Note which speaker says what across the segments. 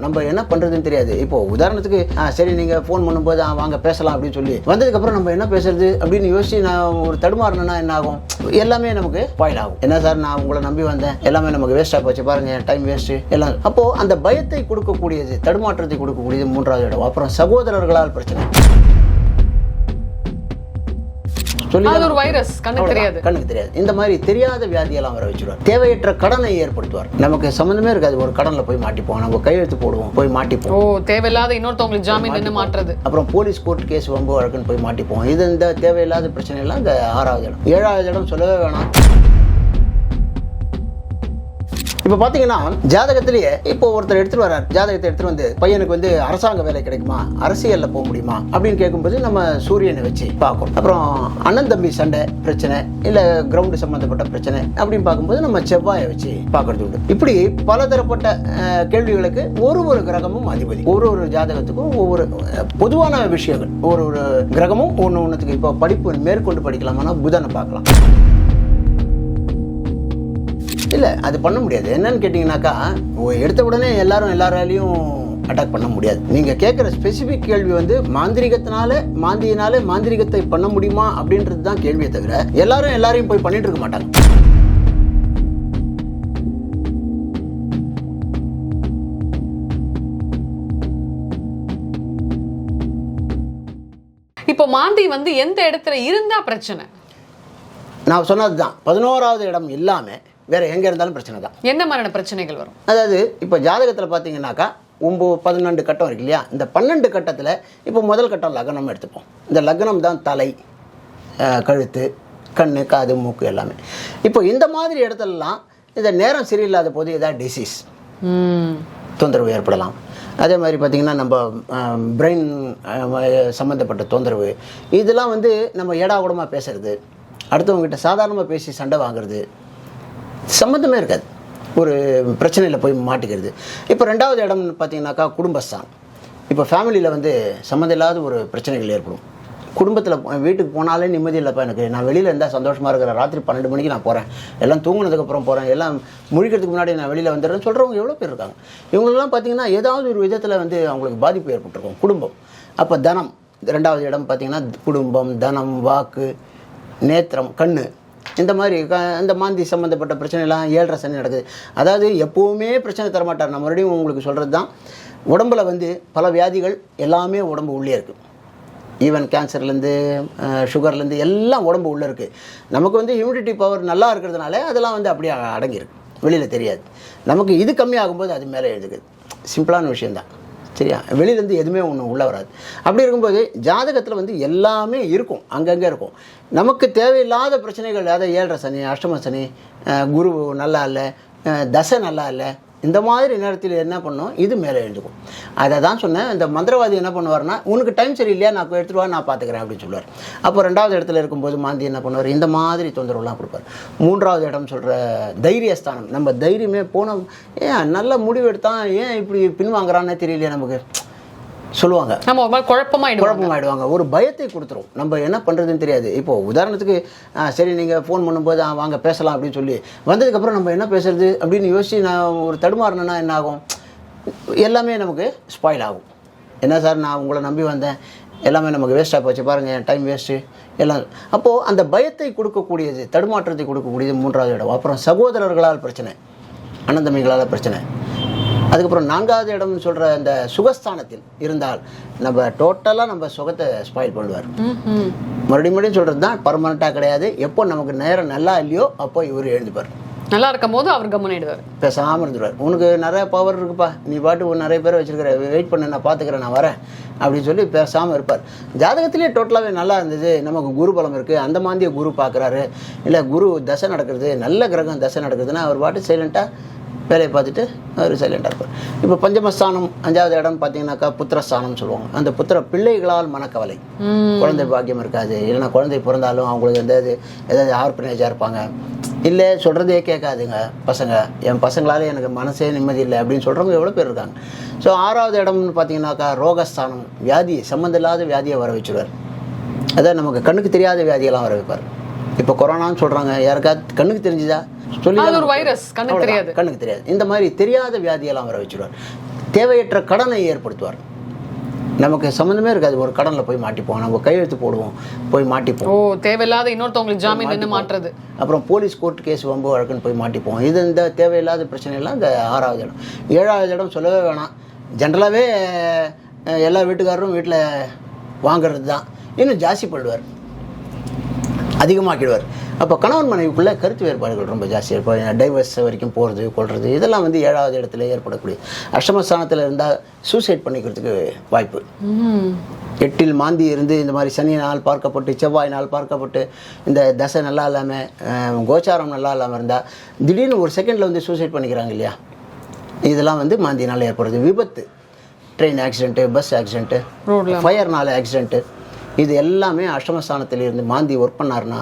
Speaker 1: நம்ம என்ன பண்றதுன்னு தெரியாது. இப்போ உதாரணத்துக்கு ஆ, சரி நீங்க ஃபோன் பண்ணும்போது வாங்க பேசலாம் அப்படின்னு சொல்லி வந்ததுக்கு அப்புறம் நம்ம என்ன பேசுறது அப்படின்னு யோசிச்சு நான் ஒரு தடுமாறினா என்ன ஆகும்? எல்லாமே நமக்கு பாயில் ஆகும். என்ன சார் நான் உங்களை நம்பி வந்தேன். எல்லாமே நமக்கு வேஸ்டா போச்சு. பாருங்க டைம் வேஸ்ட் எல்லாம். அப்போ அந்த பயத்தை கொடுக்கக்கூடியது தடுமாற்றத்தை கொடுக்கக்கூடியது மூன்றாவது இடம். அப்புறம் சகோதரர்களால் பிரச்சனை. சொல்லி
Speaker 2: அது ஒரு வைரஸ் கண்ணுக்கு தெரியாது.
Speaker 1: கண்ணுக்கு தெரியாது. இந்த மாதிரி தெரியாத வியாதியெல்லாம் வர வச்சிருவார் தேவையற்ற கடனை ஏற்படுத்துவார். நமக்கு சம்மந்தமே இருக்காது. ஒரு கடன்ல போய் மாட்டிப்போம். நம்ம கையெழுத்து போடுவோம். போய் மாட்டிப்போம்.
Speaker 2: ஓ தேவையில்லாத இன்னொருத்தவங்களுக்கு ஜாமீன் நின்று மாற்றுறது
Speaker 1: அப்புறம் போலீஸ் கோர்ட் கேஸ் வம்பு வழக்குன்னு போய் மாட்டிப்போம். இது இந்த தேவையில்லாத பிரச்சனை எல்லாம் இந்த ஆறாவது இடம். ஏழாவது இடம் சொல்லவே வேணாம். இப்போ பார்த்தீங்கன்னா ஜாதகத்திலேயே இப்போ ஒருத்தர் எடுத்துட்டு வர்றார். ஜாதகத்தை எடுத்துட்டு வந்து பையனுக்கு வந்து அரசாங்க வேலை கிடைக்குமா? அரசியலில் போக முடியுமா? அப்படின்னு கேட்கும்போது நம்ம சூரியனை வச்சு பார்க்கணும். அப்புறம் அண்ணன் தம்பி சண்டை பிரச்சனை இல்லை கிரவுண்டு சம்மந்தப்பட்ட பிரச்சனை அப்படின்னு பார்க்கும்போது நம்ம செவ்வாயை வச்சு பார்க்கறது உண்டு. இப்படி பலதரப்பட்ட கேள்விகளுக்கு ஒரு ஒரு கிரகமும் அதிபதி. ஒரு ஒரு ஜாதகத்துக்கும் ஒவ்வொரு பொதுவான விஷயங்கள். ஒரு ஒரு கிரகமும் ஒன்று ஒன்றுத்துக்கு இப்போ படிப்பு மேற்கொண்டு படிக்கலாமா புதனை பார்க்கலாம். இல்லை அது பண்ண முடியாது. என்னன்னு கேட்டிங்கனாக்கா எடுத்த உடனே எல்லாரும் எல்லாராலையும் அட்டாக் பண்ண முடியாது. நீங்கள் கேட்குற ஸ்பெசிஃபிக் கேள்வி வந்து மாந்திரிகத்தினால மாந்தியினால மாந்திரிகத்தை பண்ண முடியுமா? அப்படின்றது தான் கேள்வியை தவிர எல்லாரும் எல்லாரையும் போய் பண்ணிட்டு இருக்க மாட்டாங்க.
Speaker 2: இப்போ மாந்தி வந்து எந்த இடத்துல இருந்தா பிரச்சனை?
Speaker 1: நான் சொன்னது தான் பதினோராவது இடம் இல்லாமல் வேற எங்கே இருந்தாலும் பிரச்சனை தான்.
Speaker 2: என்ன மாதிரியான பிரச்சனைகள் வரும்?
Speaker 1: அதாவது இப்போ ஜாதகத்தில் பார்த்தீங்கன்னாக்கா ஒம்பது பன்னெண்டு கட்டம் இருக்கு இல்லையா? இந்த பன்னெண்டு கட்டத்தில் இப்போ முதல் கட்டம் லக்னம் எடுத்துப்போம். இந்த லக்னம் தான் தலை கழுத்து கண் காது மூக்கு எல்லாமே. இப்போ இந்த மாதிரி இடத்துலலாம் இந்த நேரம் சரியில்லாத போது ஏதாவது டிசீஸ் தொந்தரவு ஏற்படலாம். அதே மாதிரி பார்த்திங்கன்னா நம்ம பிரெயின் சம்மந்தப்பட்ட தொந்தரவு. இதெல்லாம் வந்து நம்ம ஏடா கூடமாக பேசுறது அடுத்தவங்ககிட்ட சாதாரணமாக பேசி சண்டை வாங்குறது. சம்மந்தமே இருக்காது. ஒரு பிரச்சனையில் போய் மாட்டிக்கிறது. இப்போ ரெண்டாவது இடம்னு பார்த்தீங்கன்னாக்கா குடும்பஸ்தான். இப்போ ஃபேமிலியில் வந்து சம்மந்தம் இல்லாத ஒரு பிரச்சனைகள் ஏற்படும். குடும்பத்தில் வீட்டுக்கு போனாலே நிம்மதி இல்லைப்பா எனக்கு. நான் வெளியில் இருந்தால் சந்தோஷமாக இருக்கிறேன். ராத்திரி பன்னெண்டு மணிக்கு நான் போகிறேன் எல்லாம் தூங்கினதுக்கப்புறம் போகிறேன் எல்லாம் முழிக்கிறதுக்கு முன்னாடி நான் வெளியில் வந்துடுறேன்னு சொல்கிறவங்க எவ்வளோ பேர் இருக்காங்க. இவங்களெல்லாம் பார்த்தீங்கன்னா ஏதாவது ஒரு விதத்தில் வந்து அவங்களுக்கு பாதிப்பு ஏற்பட்டிருக்கும். குடும்பம். அப்போ தனம். ரெண்டாவது இடம் பார்த்தீங்கன்னா குடும்பம் தனம் வாக்கு நேத்திரம் கண் இந்த மாதிரி க இந்த மாந்தி சம்மந்தப்பட்ட பிரச்சனைலாம் ஏழரை சனி நடக்குது. அதாவது எப்போவுமே பிரச்சனை தரமாட்டார். நான் மறுபடியும் உங்களுக்கு சொல்கிறது தான் உடம்புல வந்து பல வியாதிகள் எல்லாமே உடம்பு உள்ளே இருக்குது ஈவன் கேன்சர்லேருந்து சுகர்லேருந்து எல்லாம் உடம்பு உள்ளே இருக்குது நமக்கு வந்து இம்யூனிட்டி பவர் நல்லா இருக்கிறதுனால அதெல்லாம் வந்து அப்படியே அடங்கியிருக்கு. வெளியில் தெரியாது. நமக்கு இது கம்மியாகும்போது அது மேலே எழுதுக்குது சிம்பிளான விஷயந்தான் சரியா? வெளியிலேருந்து எதுவுமே ஒன்று உள்ளே வராது. அப்படி இருக்கும்போது ஜாதகத்தில் வந்து எல்லாமே இருக்கும். அங்கங்கே இருக்கும். நமக்கு தேவையில்லாத பிரச்சனைகள் அதாவது ஏழரை சனி அஷ்டம சனி குரு நல்லா இல்லை தசை நல்லா இல்லை இந்த மாதிரி நேரத்தில் என்ன பண்ணும்? இது மேலே எழுதுக்கும் அதை தான் சொன்னேன். இந்த மந்திரவாதி என்ன பண்ணுவார்னா உனக்கு டைம் சரியில்லையா? நான் எடுத்துகிட்டு வா நான் பார்த்துக்கிறேன் அப்படின்னு சொல்லுவார். அப்போ ரெண்டாவது இடத்துல இருக்கும்போது மாந்தி என்ன பண்ணுவார்? இந்த மாதிரி தொந்தரவுலாம் கொடுப்பார். மூன்றாவது இடம் சொல்கிற தைரியஸ்தானம். நம்ம தைரியமே போன ஏன் நல்ல முடிவு எடுத்தான் ஏன் இப்படி பின்வாங்குறான்னே தெரியலையே நமக்கு. சொல்லுவாங்க.
Speaker 2: நம்ம ஒரு மாதிரி குழப்பமாயிடுவோம்
Speaker 1: குழப்பமாயிடுவாங்க. ஒரு பயத்தை கொடுத்துரும். நம்ம என்ன பண்ணுறதுன்னு தெரியாது. இப்போ உதாரணத்துக்கு சரி நீங்கள் ஃபோன் பண்ணும்போது வாங்க பேசலாம் அப்படின்னு சொல்லி. வந்ததுக்கப்புறம் நம்ம என்ன பேசுறது அப்படின்னு யோசிச்சு நான் ஒரு தடுமாறினேன்னா என்ன ஆகும்? எல்லாமே நமக்கு ஸ்பாயில் ஆகும். என்ன சார் நான் உங்களை நம்பி வந்தேன். எல்லாமே நமக்கு வேஸ்ட்டாக போச்சு. பாருங்கள் டைம் வேஸ்ட்டு எல்லாம். அப்போது அந்த பயத்தை கொடுக்கக்கூடியது தடுமாற்றத்தை கொடுக்கக்கூடியது மூன்றாவது இடம். அப்புறம் சகோதரர்களால் பிரச்சனை அனந்தமிகளால் பிரச்சனை. அதுக்கப்புறம் நான்காவது இடம்னு சொல்கிற அந்த சுகஸ்தானத்தில் இருந்தால் நம்ம டோட்டலாக நம்ம சுகத்தை ஸ்பாயில் பண்ணுவார். மறுபடியும் மறுபடியும் சொல்கிறது தான் பர்மனெண்ட்டாக கிடையாது. எப்போ நமக்கு நேரம் நல்லா இல்லையோ அப்போ இவர் எழுந்துப்பார்.
Speaker 2: நல்லா இருக்கும் போது அவர் கவனிடுவார்
Speaker 1: பேசாமல் இருந்துருவார். உனக்கு நிறைய பவர் இருக்குப்பா. நீ பாட்டு நிறைய பேர் வச்சிருக்கிற. வெயிட் பண்ணு நான் பார்த்துக்கிறேன் நான் வரேன். அப்படின்னு சொல்லி பேசாமல் இருப்பார். ஜாதகத்திலே டோட்டலாகவே நல்லா இருந்தது. நமக்கு குரு பலம் இருக்குது அந்த மாதிரியே குரு பார்க்குறாரு இல்லை குரு தசை நடக்கிறது நல்ல கிரகம் தசை நடக்குதுன்னா அவர் பாட்டு சைலண்ட்டாக வேலையை பார்த்துட்டு அவர் சைலண்டாக இருப்பார். இப்போ பஞ்சமஸ்தானம் அஞ்சாவது இடம் பார்த்தீங்கன்னாக்கா புத்திரஸ்தானம்னு சொல்லுவாங்க. அந்த புத்திர பிள்ளைகளால் மனக்கவலை குழந்தை பாக்கியம் இருக்காது. இல்லைன்னா குழந்தை பிறந்தாலும் அவங்களுக்கு எதாவது ஏதாவது ஆர்பனேஜாக இருப்பாங்க. இல்லை சொல்கிறதே கேட்காதுங்க பசங்க. என் பசங்களால எனக்கு மனசே நிம்மதி இல்லை அப்படின்னு சொல்கிறவங்க எவ்வளோ பேர் இருக்காங்க. ஸோ ஆறாவது இடம்னு பார்த்தீங்கன்னாக்கா ரோகஸ்தானம் வியாதி சம்மந்தம் இல்லாத வியாதியை வர வச்சுருவார். அதான் நமக்கு கண்ணுக்கு தெரியாத வியாதியெல்லாம் வர வைப்பார். இப்போ கொரோனான்னு சொல்கிறாங்க யாருக்காவது கண்ணுக்கு தெரிஞ்சுதா? சொல்லி
Speaker 2: ஒரு வைரஸ் கண்ணுக்கு தெரியாது.
Speaker 1: கண்ணுக்கு தெரியாது. இந்த மாதிரி தெரியாத வியாதியெல்லாம் வர வச்சுருவார். தேவையற்ற கடனை ஏற்படுத்துவார். நமக்கு சம்மந்தமே இருக்காது. ஒரு கடனில் போய் மாட்டிப்போம். நம்ம கையெழுத்து போடுவோம். போய் மாட்டிப்போம்.
Speaker 2: ஓ தேவையில்லாத இன்னொருத்தவங்களுக்கு ஜாமீன் நின்று மாற்றுறது
Speaker 1: அப்புறம் போலீஸ் கோர்ட் கேஸ் வம்பு வழக்குன்னு போய் மாட்டிப்போம். இது இந்த தேவையில்லாத பிரச்சனைலாம் இந்த ஆறாவது இடம். ஏழாவது இடம் சொல்லவே வேணாம். ஜென்ரலாகவே எல்லா வீட்டுக்காரரும் வீட்டில் வாங்குறது தான் இன்னும் ஜாஸ்தி பண்ணுவார் அதிகமாக்கிடுவார். அப்போ கணவன் மனைவிக்குள்ளே கருத்து வேறுபாடுகள் ரொம்ப ஜாஸ்தி இருக்கும். டைவர்ஸ் வரைக்கும் போகிறது கொள்வது இதெல்லாம் வந்து ஏழாவது இடத்துல ஏற்படக்கூடிய அஷ்டமஸ்தானத்தில் இருந்தால் சூசைட் பண்ணிக்கிறதுக்கு வாய்ப்பு. எட்டில் மாந்தி இருந்து இந்த மாதிரி சனி நாள் பார்க்கப்பட்டு செவ்வாய் நாள் பார்க்கப்பட்டு இந்த தசை நல்லா இல்லாமல் கோச்சாரம் நல்லா இல்லாமல் இருந்தால் திடீர்னு ஒரு செகண்டில் வந்து சூசைட் பண்ணிக்கிறாங்க இல்லையா? இதெல்லாம் வந்து மாந்தினால் ஏற்படுது. விபத்து. ட்ரெயின் ஆக்சிடென்ட்டு பஸ் ஆக்சிடென்ட்டு ஃபயர்னால ஆக்சிடென்ட்டு இது எல்லாமே அஷ்டமஸ்தானத்தில் இருந்து மாந்தி ஒர்க் பண்ணாருன்னா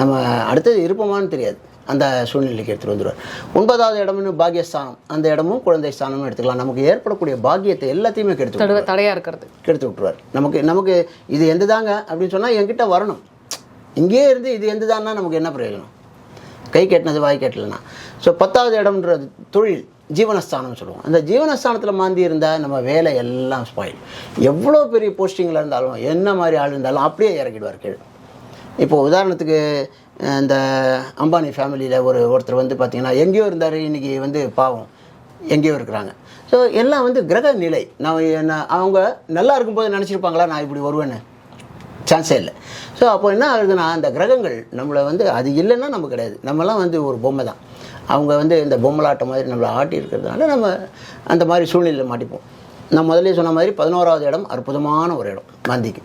Speaker 1: நம்ம அடுத்தது இருப்போமான்னு தெரியாது. அந்த சூழ்நிலைக்கு எடுத்துகிட்டு வந்துடுவார் ஒன்பதாவது இடம்னு பாக்கியஸ்தானம் அந்த இடமும் குழந்தை ஸ்தானமும் எடுத்துக்கலாம். நமக்கு ஏற்படக்கூடிய பாக்கியத்தை எல்லாத்தையுமே கெடுத்து
Speaker 2: தடுவ தடையா இருக்கிறது.
Speaker 1: கெடுத்து விட்டுருவார். நமக்கு நமக்கு இது எந்த தாங்க அப்படின்னு சொன்னால் என்கிட்ட வரணும். இங்கேயே இருந்து இது எந்த தான்னா நமக்கு என்ன பிரயோஜனம்? கை கெட்டினது வாய் கெட்டலனா ஸோ பத்தாவது இடம்ன்றது தொழில் ஜீவனஸ்தானம்னு சொல்லுவோம் அந்த ஜீவனஸ்தானத்தில் மாந்தி இருந்தால் நம்ம வேலை எல்லாம் ஸ்பாயில் எவ்வளோ பெரிய போஸ்டிங்கில் இருந்தாலும் என்ன மாதிரி ஆள் இருந்தாலும் அப்படியே இறக்கிடுவார் கீழே. இப்போ உதாரணத்துக்கு இந்த அம்பானி ஃபேமிலியில் ஒரு ஒருத்தர் வந்து பார்த்திங்கன்னா எங்கேயோ இருந்தார் இன்றைக்கி வந்து பாவம் எங்கேயோ இருக்கிறாங்க. ஸோ எல்லாம் வந்து கிரக நிலை. நான் என்ன அவங்க நல்லா இருக்கும்போது நினச்சிருப்பாங்களா? நான் இப்படி வருவேன்னு சான்ஸே இல்லை. ஸோ அப்போ என்ன ஆகுதுன்னா அந்த கிரகங்கள் நம்மளை வந்து அது இல்லைன்னா நம்ம கிடையாது. நம்மலாம் வந்து ஒரு பொம்மை தான். அவங்க வந்து இந்த பொம்மலாட்டம் மாதிரி நம்மளை ஆட்டி இருக்கிறதுனால நம்ம அந்த மாதிரி சூழ்நிலையில் மாட்டிப்போம். நான் முதல்ல சொன்ன மாதிரி பதினோராவது இடம் அற்புதமான ஒரு இடம் மாந்திக்கு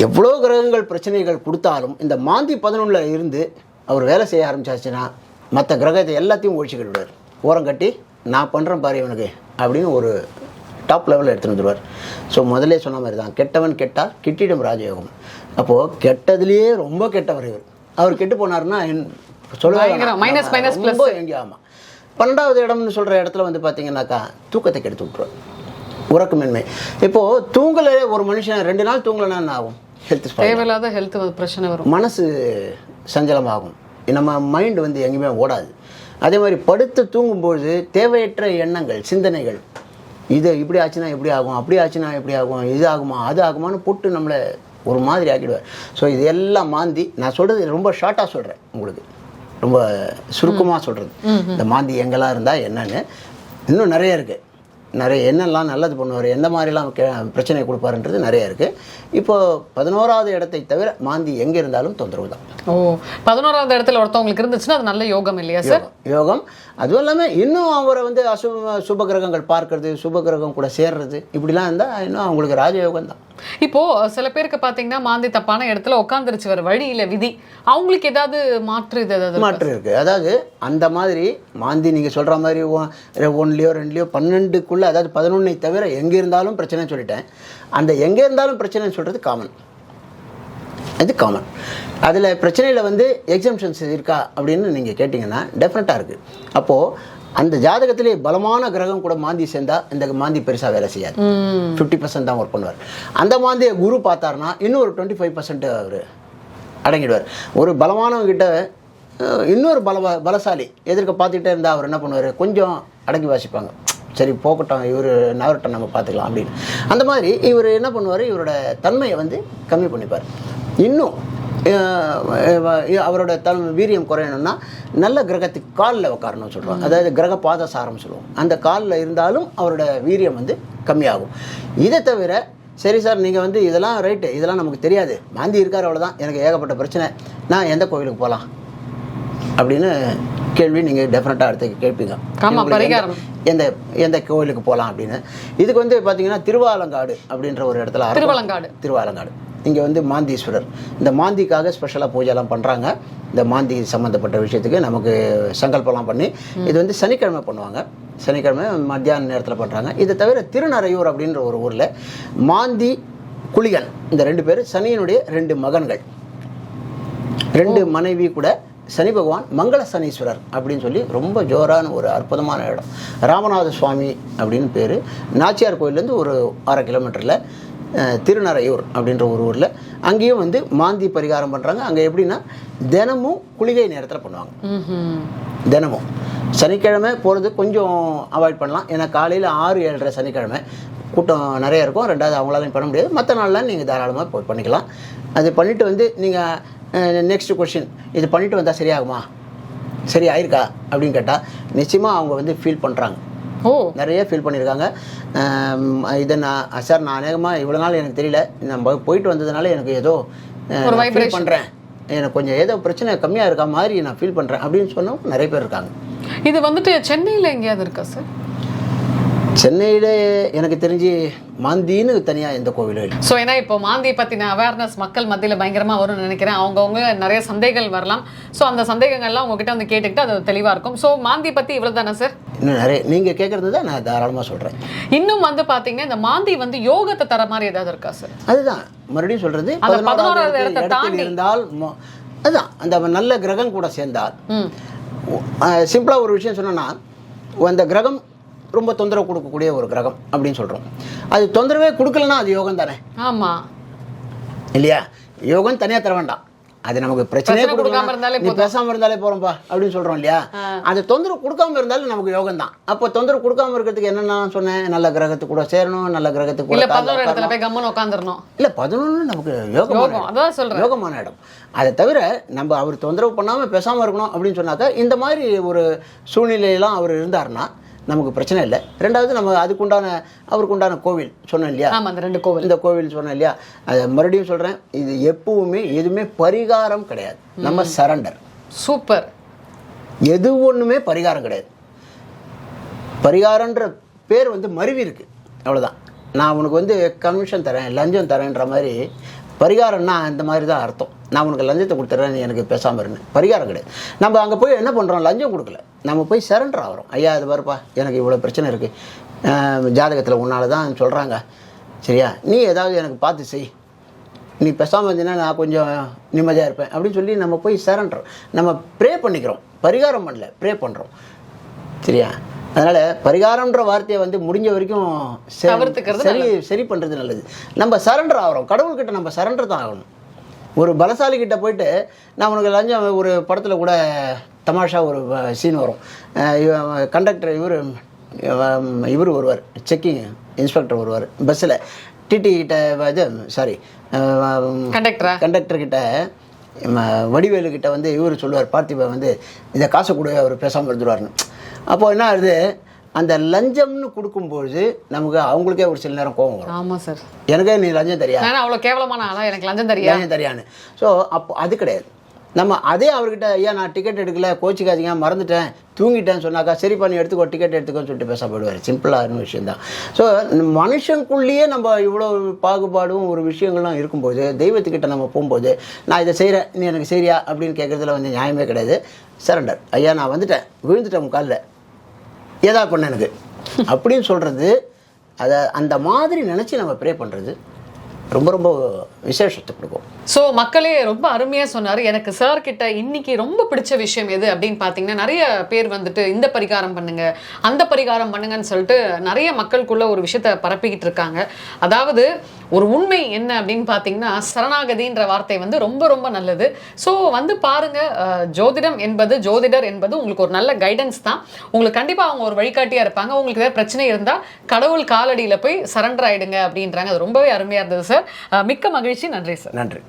Speaker 1: எவ்வளோ கிரகங்கள் பிரச்சனைகள் கொடுத்தாலும் இந்த மாந்தி பதினொன்றில் இருந்து அவர் வேலை செய்ய ஆரம்பிச்சாச்சுன்னா மற்ற கிரகத்தை எல்லாத்தையும் ஒழிச்சுக்கிட்டு விடுவார் ஓரம் கட்டி நான் பண்ணுறேன் பாரு இவனுக்கு அப்படின்னு ஒரு டாப் லெவலில் எடுத்துகிட்டு வந்துடுவார் ஸோ முதல்ல சொன்ன மாதிரி தான் கெட்டவன் கெட்டால் கிட்டிடும் ராஜயோகம் அப்போது கெட்டதுலேயே ரொம்ப கெட்டவர் இவர் அவர் கெட்டு போனாருன்னா என்- சொல்லவே
Speaker 2: பயங்கரம்.
Speaker 1: வேணாம்.
Speaker 2: Minus, minus, plus.
Speaker 1: ரொம்ப எங்கே ஆமாம் பன்னெண்டாவது இடம்னு சொல்கிற இடத்துல வந்து பார்த்தீங்கன்னாக்கா தூக்கத்தை கெடுத்து விட்ருவார் உறக்கமின்மை. இப்போது தூங்கலே ஒரு மனுஷன் ரெண்டு நாள் தூங்கலைன்னா என்ன ஆகும்? ஹெல்த்
Speaker 2: தேவையில்லாத ஹெல்த் பிரச்சனை வரும்.
Speaker 1: மனசு சஞ்சலமாகும். நம்ம மைண்ட் வந்து எங்கேயுமே ஓடாது. அதே மாதிரி படுத்து தூங்கும்பொழுது தேவையற்ற எண்ணங்கள் சிந்தனைகள் இது இப்படி ஆச்சுன்னா எப்படி ஆகும் அப்படி ஆச்சுன்னா எப்படி ஆகும் இது ஆகுமா அது ஆகுமான்னு போட்டு நம்மளை ஒரு மாதிரி ஆக்கிடுவார். ஸோ இது எல்லாம் மாந்தி நான் சொல்கிறது ரொம்ப ஷார்ட்டாக சொல்கிறேன் உங்களுக்கு. ரொம்ப சுருக்கமாக சொல்கிறது இந்த மாந்தி எங்கெல்லாம் இருந்தால் என்னன்னு. இன்னும் நிறைய இருக்குது நிறைய என்னெல்லாம் நல்லது பண்ணுவார் எந்த மாதிரிலாம் பிரச்சனை கொடுப்பாருன்றது நிறைய இருக்குது இப்போ பதினோராவது இடத்தை தவிர மாந்தி எங்கே இருந்தாலும் தொந்தரவு தான்.
Speaker 2: ஓ பதினோராவது இடத்துல ஒருத்தவங்களுக்கு இருந்துச்சுன்னா அது நல்ல யோகம் இல்லையா சார்?
Speaker 1: யோகம். அதுவும் இல்லாமல் இன்னும் அவரை வந்து அசுப சுப கிரகங்கள் பார்க்கறது சுப கிரகம் கூட சேர்றது இப்படிலாம் இருந்தால் இன்னும் அவங்களுக்கு ராஜயோகம் தான்
Speaker 2: இப்போ சில பேருக்கு பாத்தீங்கன்னா மாந்தி தப்பான இடத்துல உட்காந்துருச்சு வர வழி இல்ல விதி. அவங்களுக்கு ஏதாவது மாற்று இது ஏதாவது
Speaker 1: மாற்று இருக்குது அதாவது அந்த மாதிரி மாந்தி நீங்கள் சொல்கிற மாதிரி ஒ- ஒன்லையோ ரெண்டுலையோ பன்னெண்டுக்குள்ளே அதாவது பதினொன்னை தவிர எங்கே இருந்தாலும் பிரச்சனைன்னு சொல்லிட்டேன். அந்த எங்கே இருந்தாலும் பிரச்சனைன்னு சொல்கிறது காமன் இது காமன் அதில் பிரச்சனையில் வந்து எக்ஸம்ஷன்ஸ் இருக்கா அப்படின்னு நீங்கள் கேட்டிங்கன்னா டெஃபினட்டாக இருக்குது அப்போது அந்த ஜாதகத்திலே பலமான கிரகம் கூட மாந்தி சேர்ந்தா இந்த மாந்தி பெருசாக வேலை செய்யாது. ஃபிஃப்டி பர்சன்ட் தான் ஒர்க் பண்ணுவார். அந்த மாந்தியை குரு பார்த்தாருன்னா இன்னும் ஒரு டுவெண்ட்டி ஃபைவ் பர்சன்ட் அவர் அடங்கிடுவார். ஒரு பலமானவங்க கிட்ட அஹ், இன்னொரு பல பலசாலி எதிர்க்க பார்த்துக்கிட்டே இருந்தால் அவர் என்ன பண்ணுவார்? கொஞ்சம் அடக்கி வாசிப்பாங்க. சரி போகட்டும் இவர் நகரட்டம் நம்ம பார்த்துக்கலாம் அப்படின்னு. அந்த மாதிரி இவர் என்ன பண்ணுவார்? இவரோட தன்மையை வந்து கம்மி பண்ணிப்பார். இன்னும் அவரோட தல் வீரியம் குறையணும்னா நல்ல கிரகத்துக்கு காலில் உட்காரணும்னு சொல்கிறோம் அதாவது கிரக பாதசாரம் சொல்லுவோம். அந்த காலில் இருந்தாலும் அவரோட வீரியம் வந்து கம்மியாகும். இதை தவிர சரி சார் நீங்கள் வந்து இதெல்லாம் ரைட்டு இதெல்லாம் நமக்கு தெரியாது. மாந்தி இருக்கார் அவ்வளோதான் எனக்கு ஏகப்பட்ட பிரச்சனை. நான் எந்த கோவிலுக்கு போகலாம் அப்படின்னு கேள்வி நீங்கள் டெஃபினட்டாக அடுத்து கேட்பீங்க. எந்த எந்த கோவிலுக்கு போகலாம் அப்படின்னு. இதுக்கு வந்து பார்த்தீங்கன்னா திருவாலங்காடு அப்படின்ற ஒரு இடத்துல.
Speaker 2: திருவாலங்காடு.
Speaker 1: திருவாலங்காடு. இங்கே வந்து மாந்தீஸ்வரர். இந்த மாந்திக்காக ஸ்பெஷலாக பூஜைலாம் பண்ணுறாங்க இந்த மாந்தி சம்மந்தப்பட்ட விஷயத்துக்கு நமக்கு சங்கல்பம்லாம் பண்ணி இது வந்து சனிக்கிழமை பண்ணுவாங்க. சனிக்கிழமை மத்தியான நேரத்தில் பண்ணுறாங்க இதை தவிர திருநறையூர் அப்படின்ற ஒரு ஊரில் மாந்தி குளிகன் இந்த ரெண்டு பேர் சனியினுடைய ரெண்டு மகன்கள். ரெண்டு மனைவி கூட சனி பகவான் மங்கள சனீஸ்வரர் அப்படின்னு சொல்லி ரொம்ப ஜோரான ஒரு அற்புதமான இடம். ராமநாத சுவாமி அப்படின்னு பேர். நாச்சியார் கோயிலேருந்து ஒரு அரை கிலோமீட்டரில் அஹ், திருநறையூர் அப்படின்ற ஒரு ஊரில். அங்கேயும் வந்து மாந்தி பரிகாரம் பண்ணுறாங்க அங்கே எப்படின்னா தினமும் குளிகை நேரத்தில் பண்ணுவாங்க. தினமும். சனிக்கிழமை போகிறது கொஞ்சம் அவாய்ட் பண்ணலாம். ஏன்னா காலையில் ஆறு ஏழரை சனிக்கிழமை கூட்டம் நிறைய இருக்கும். ரெண்டாவது அவங்களாலையும் பண்ண முடியாது. மற்ற நாள்லாம் நீங்கள் தாராளமாக போய் பண்ணிக்கலாம். அது பண்ணிவிட்டு வந்து நீங்கள் நெக்ஸ்ட் கொஷின் இது பண்ணிட்டு வந்தால் சரியாகுமா? சரி ஆயிருக்கா அப்படின்னு கேட்டால் நிச்சயமாக அவங்க வந்து ஃபீல் பண்ணுறாங்க
Speaker 2: ஓ.
Speaker 1: நிறைய ஃபீல் பண்ணியிருக்காங்க இதை நான் சார் நான் அநேகமாக இவ்வளோ நாள் எனக்கு தெரியல. நம்ம போயிட்டு வந்ததுனால எனக்கு ஏதோ ஃபீல். பண்ணுறேன் எனக்கு கொஞ்சம் ஏதோ பிரச்சனை கம்மியாக இருக்க மாதிரி நான் ஃபீல் பண்ணுறேன் அப்படின்னு சொன்னவங்க நிறைய பேர் இருக்காங்க.
Speaker 2: இது வந்துட்டு சென்னையில் எங்கேயாவது இருக்கா சார்
Speaker 1: சென்னையில் எனக்கு தெரிஞ்சு மாந்தின்னு தனியாக எந்த கோவிலும் இல்லை.
Speaker 2: ஸோ ஏன்னா இப்போ மாந்தி பற்றின அவேர்னஸ் மக்கள் மத்தியில் பயங்கரமாக வரும்னு நினைக்கிறேன். அவங்கவுங்க நிறைய சந்தேகங்கள் வரலாம். ஸோ அந்த சந்தேகங்கள்லாம் உங்ககிட்ட வந்து கேட்டுக்கிட்டு அது தெளிவாக இருக்கும். ஸோ மாந்தி பற்றி இவ்வளோ தானே சார்
Speaker 1: இன்னும் நிறைய நீங்கள் கேட்குறது தான் நான் தாராளமாக சொல்கிறேன்
Speaker 2: இன்னும் வந்து பார்த்தீங்கன்னா இந்த மாந்தி வந்து யோகத்தை தர மாதிரி ஏதாவது இருக்கா சார்
Speaker 1: அதுதான். மறுபடியும் சொல்கிறது பதினோராவது
Speaker 2: இடத்தை தாண்டி.
Speaker 1: இருந்தால் அதுதான். அந்த நல்ல கிரகம் கூட சேர்ந்தால். சிம்பிளாக ஒரு விஷயம் சொன்னோன்னா அந்த கிரகம் ரொம்ப தொந்தரவு கொடுக்கக்கூடிய ஒரு கிரகம் அப்படின்னு சொல்கிறோம் அது தொந்தரவே கொடுக்கலன்னா அது யோகம் தானே?
Speaker 2: ஆமாம்
Speaker 1: இல்லையா? யோகம் தனியாக தர வேண்டாம். அது நமக்கு பிரச்சனையே
Speaker 2: பிரச்சனை கொடுக்காம இருந்தாலே
Speaker 1: நீ பேசாம இருந்தாலே போறோம்ப்பா அப்படின்னு சொல்றோம் இல்லையா? அது தொந்தரவு கொடுக்காம இருந்தாலும் நமக்கு யோகம் தான். அப்போ தொந்தரவு கொடுக்காம இருக்கிறதுக்கு என்னென்ன சொன்னேன்? நல்ல கிரகத்துக்கு கூட சேரணும் நல்ல கிரகத்துக்கு கூட
Speaker 2: பதினோரு இடத்துல. போய் உட்காந்துடணும்
Speaker 1: இல்ல பதினொன்று நமக்கு
Speaker 2: யோகம் அதான் சொல்றேன்.
Speaker 1: யோகமான இடம். அதை தவிர நம்ம அவர் தொந்தரவு பண்ணாமல் பேசாமல் இருக்கணும் அப்படின்னு சொன்னாக்கா இந்த மாதிரி ஒரு சூழ்நிலையெல்லாம் அவர் இருந்தாருன்னா நமக்கு பிரச்சனை இல்லை. ரெண்டாவது நம்ம அதுக்குண்டான அவருக்கு உண்டான கோவில் சொன்னேன் இல்லையா?
Speaker 2: ஆமா அந்த ரெண்டு கோவில்.
Speaker 1: இந்த கோவில் சொன்னேன் இல்லையா? அதை மறுபடியும் சொல்கிறேன் இது எப்பவுமே எதுவுமே பரிகாரம் கிடையாது. நம்ம சரண்டர்.
Speaker 2: சூப்பர்.
Speaker 1: எது ஒன்றுமே பரிகாரம் கிடையாது. பரிகாரன்ற பேர் வந்து மருவி இருக்கு. அவ்வளோதான் நான் உனக்கு வந்து கமிஷன் தரேன் லஞ்சம் தரேன்ற மாதிரி பரிகாரம்னா இந்த மாதிரி தான் அர்த்தம். நான் உனக்கு லஞ்சத்தை கொடுத்துட்றேன் எனக்கு பேசாமல் இருந்தேன் பரிகாரம் கிடையாது. நம்ம அங்கே போய் என்ன பண்ணுறோம் லஞ்சம் கொடுக்கல. நம்ம போய் சரண்டர் ஆகிறோம். ஐயா இது பாருப்பா எனக்கு இவ்வளோ பிரச்சனை இருக்குது ஜாதகத்தில் உன்னால தான் சொல்கிறாங்க சரியா? நீ ஏதாவது எனக்கு பார்த்து செய். நீ பேசாமல் இருந்தீங்கன்னா நான் கொஞ்சம் நிம்மதியாக இருப்பேன். அப்படின்னு சொல்லி நம்ம போய் சரண்டர் நம்ம ப்ரே பண்ணிக்கிறோம். பரிகாரம் பண்ணல ப்ரே பண்ணுறோம் சரியா? அதனால் பரிகாரம்ன்ற வார்த்தையை வந்து முடிஞ்ச வரைக்கும் சரி சரி பண்ணுறது நல்லது. நம்ம சரண்டர் ஆகிறோம். கடவுள்கிட்ட நம்ம சரண்டர் தான் ஆகணும். ஒரு பலசாலி கிட்ட போயிட்டு நான் உனக்கு லஞ்சம் ஒரு படத்தில் கூட தமாஷா ஒரு சீன் வரும். கண்டக்டர் இவர் இவர் வருவார். செக்கிங் இன்ஸ்பெக்டர் வருவார். பஸ்ஸில் டிடி கிட்ட இது சாரி
Speaker 2: கண்டக்டரா
Speaker 1: கண்டக்டர் கிட்ட வடிவேலு கிட்ட வந்து இவர் சொல்லுவார் பார்த்திபன் வந்து இதை காசை கொடு அவர் பேசாமல் இருந்துருவாருன்னு. அப்போ என்ன ஆகுது அந்த லஞ்சம்னு கொடுக்கும்பொழுது நமக்கு அவங்களுக்கே ஒரு சில நேரம் கோபம் வரும்.
Speaker 2: ஆமா சார்.
Speaker 1: எனக்கே நீ லஞ்சம் தரியா?
Speaker 2: நான் அவ்வளவு கேவலமான ஆளா? எனக்கு லஞ்சம் தெரியா?
Speaker 1: லஞ்சம் தரியான்னு. ஸோ அப்போ அது கிடையாது. நம்ம அதே அவர்கிட்ட ஐயா நான் டிக்கெட் எடுக்கல கோச்சிக்காதீங்க மறந்துட்டேன் தூங்கிட்டேன்னு சொன்னாக்கா சரிப்பா நீ எடுத்துக்கோ டிக்கெட் எடுத்துக்கோன்னு சொல்லிட்டு பேச போயிடுவார் சிம்பிளான விஷயம் தான் ஸோ மனுஷனுக்குள்ளேயே நம்ம இவ்வளோ பாகுபாடும் ஒரு விஷயங்கள்லாம் இருக்கும்போது தெய்வத்துக்கிட்ட நம்ம போகும்போது நான் இதை செய்கிறேன் நீ எனக்கு சரியா அப்படின்னு கேட்குறதுல வந்து நியாயமே கிடையாது. சரண்டர் ஐயா நான் வந்துட்டேன் விழுந்துட்டேன் உன் காலில். ஏதா பண்ண எனக்கு. அப்படின்னு சொல்கிறது அதை அந்த மாதிரி நினச்சி நம்ம ப்ரே பண்ணுறது ரொம்ப ரொம்ப விசேஷத்தை கொடுக்கும்.
Speaker 2: ஸோ மக்களே ரொம்ப அருமையாக சொன்னார். எனக்கு சார் கிட்ட இன்னைக்கு ரொம்ப பிடிச்ச விஷயம் எது அப்படின்னு பார்த்தீங்கன்னா நிறைய பேர் வந்துட்டு இந்த பரிகாரம் பண்ணுங்க அந்த பரிகாரம் பண்ணுங்கன்னு சொல்லிட்டு நிறைய மக்களுக்குள்ள ஒரு விஷயத்த பரப்பிக்கிட்டு இருக்காங்க. அதாவது ஒரு உண்மை என்ன அப்படின்னு பார்த்தீங்கன்னா சரணாகதின்ற வார்த்தை வந்து ரொம்ப ரொம்ப நல்லது. ஸோ வந்து பாருங்க ஜோதிடம் என்பது ஜோதிடர் என்பது உங்களுக்கு ஒரு நல்ல கைடன்ஸ் தான். உங்களுக்கு கண்டிப்பாக அவங்க ஒரு வழிகாட்டியாக இருப்பாங்க. உங்களுக்கு ஏதாவது பிரச்சனை இருந்தால் கடவுள் காலடியில் போய் சரண்டர் ஆயிடுங்க அப்படின்றாங்க. அது ரொம்பவே அருமையாக இருந்தது சார் மிக்க மகிழ்ச்சி. நன்றி சார்
Speaker 1: நன்றி.